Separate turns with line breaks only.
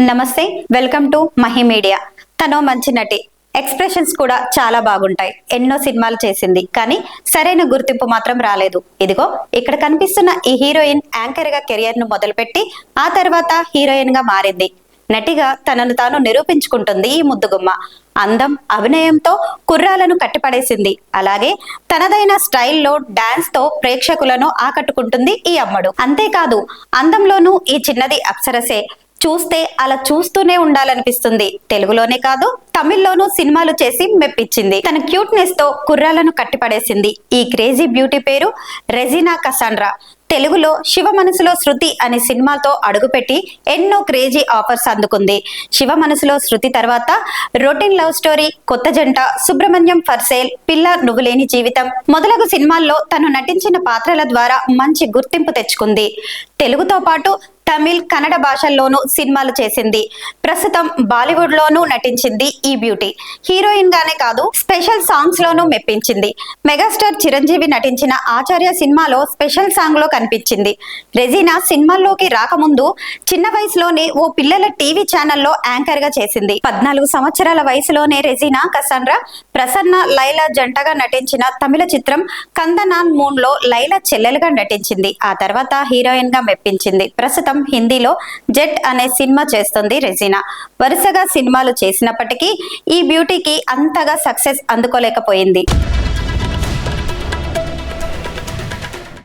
నమస్తే welcome to Mahi media. తను మంచి నటి. ఎక్స్ప్రెషన్స్ కూడా చాలా బాగుంటాయి. ఎన్నో సినిమాలు చేసింది. కానీ సరైన గుర్తింపు మాత్రం రాలేదు. ఇదిగో ఇక్కడ కనిపిస్తున్న ఈ హీరోయిన్ యాంకర్గా కెరియర్ను మొదలుపెట్టి ఆ తర్వాత హీరోయిన్గా మారింది. నటిగా తనను తాను నిరూపించుకుంటుంది ఈ ముద్దుగుమ్మ. అందం అభినయంతో కుర్రాలను కట్టిపడేసింది. అలాగే తనదైన స్టైల్లో డాన్స్తో ప్రేక్షకులను ఆకట్టుకుంటుంది ఈ అమ్మడు. అంతేకాదు అందంలోనూ ఈ చిన్నది అప్సరసే. చూస్తే అలా చూస్తూనే ఉండాలనిపిస్తుంది. తెలుగులోనే కాదు తమిళ్ళోనూ సినిమాలు చేసి మెప్పించింది. తన క్యూట్నెస్తో కుర్రాలను కట్టిపడేసింది. ఈ క్రేజీ బ్యూటీ పేరు రెజినా కసాండ్రా. తెలుగులో శివ మనసులో శృతి అనే సినిమాతో అడుగుపెట్టి ఎన్నో క్రేజీ ఆఫర్స్ అందుకుంది. శివ మనసులో శృతి తర్వాత రొటీన్ లవ్ స్టోరీ కొత్త జంట సుబ్రహ్మణ్యం ఫర్సేల్ పిల్ల నువ్వులేని జీవితం మొదలగు సినిమాల్లో తను నటించిన పాత్రల ద్వారా మంచి గుర్తింపు తెచ్చుకుంది. తెలుగుతో పాటు తమిళ్ కన్నడ భాషల్లోనూ సినిమాలు చేసింది. ప్రస్తుతం బాలీవుడ్ లోనూ నటించింది ఈ బ్యూటీ. హీరోయిన్ గానే కాదు స్పెషల్ సాంగ్స్ లోనూ మెప్పించింది. మెగాస్టార్ చిరంజీవి నటించిన ఆచార్య సినిమాలో స్పెషల్ సాంగ్లో కనిపించింది. రెజీనా సినిమాల్లోకి రాకముందు చిన్న వయసులోనే ఓ పిల్లల టీవీ ఛానల్లో యాంకర్గా చేసింది. పద్నాలుగు సంవత్సరాల వయసులోనే రెజీనా కసాండ్రా ప్రసన్న లైలా జంటగా నటించిన తమిళ చిత్రం కందనాన్ మూన్లో లైలా చెల్లెలుగా నటించింది. ఆ తర్వాత హీరోయిన్గా మెప్పించింది. ప్రస్తుతం హిందీలో జెట్ అనే సినిమా చేస్తుంది రెజీనా. వరుసగా సినిమాలు చేసినప్పటికీ ఈ బ్యూటీకి అంతగా సక్సెస్ అందుకోలేకపోయింది.